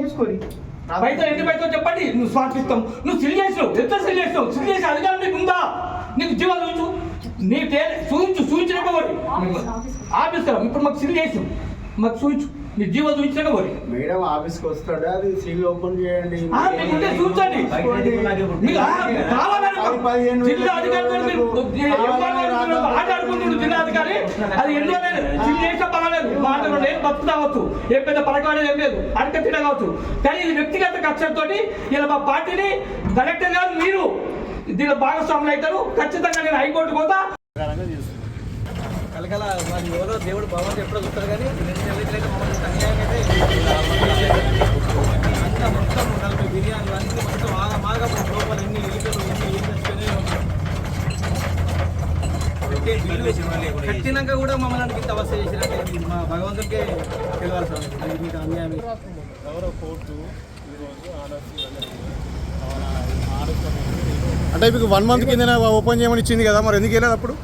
తీసుకోరి. పైసలు ఎన్ని పైసలు చెప్పండి? నువ్వు స్మార్ట్ ఇస్తాం నువ్వు సిల్ చేసావు ఎంత సిల్ చేసావు సిల్ చేసే అధికారం నీకు ఉందా? నీకు జీవం చూపించు నీ పేరు చూపించు చూపించిన పోరి. ఆఫీస్ కదా ఇప్పుడు మాకు సిల్ చేసావు మాకు చూపించు నీ జీవం చూపించిన పోరి. మేడం ఆఫీస్కి వస్తాడు? అది సీల్ ఓపెన్ చేయండి. మీకుంటే చూపించండి కావాలని పది పదిహేను వేలు జిల్లా అధికారి గారు మీరు కావాలని ఎంఆర్ఓ గారు ఆట ఆడుకుంటుండ్రు కానీ అది ఎందుకు లేదు చిన్న చేసినా పర్వాలేదు. మాటలు లేదు బతుకుతా అవ్వచ్చు. ఏం పెద్ద పడకవాడే ఏం లేదు. అడక తిన కావచ్చు కానీ ఇది వ్యక్తిగత కక్షలతో ఇలా మా పార్టీని కలెక్టర్ గారు మీరు దీనిలో భాగస్వాములు అవుతారు. ఖచ్చితంగా నేను హైకోర్టు పోతా. కలకల మరి ఎవరో దేవుడు భగవంతుడు ఎప్పుడో చూస్తారు కానీ రెండు నెలల మమ్మల్ని అన్యాయం అయితే ఈకలు కట్టినాక కూడా మమ్మల్ని ఇంత అవస్థ చేసినట్టే మా భగవంతుడికే తెలియాలి సార్ అది మీకు అన్యాయం. గౌరవ కోర్టు ఈరోజు ఆర్డర్స్ అంటే మీకు వన్ మంత్ కింద ఓపెన్ చేయమని ఇచ్చింది కదా మరి ఎందుకు వెళ్ళారు అప్పుడు?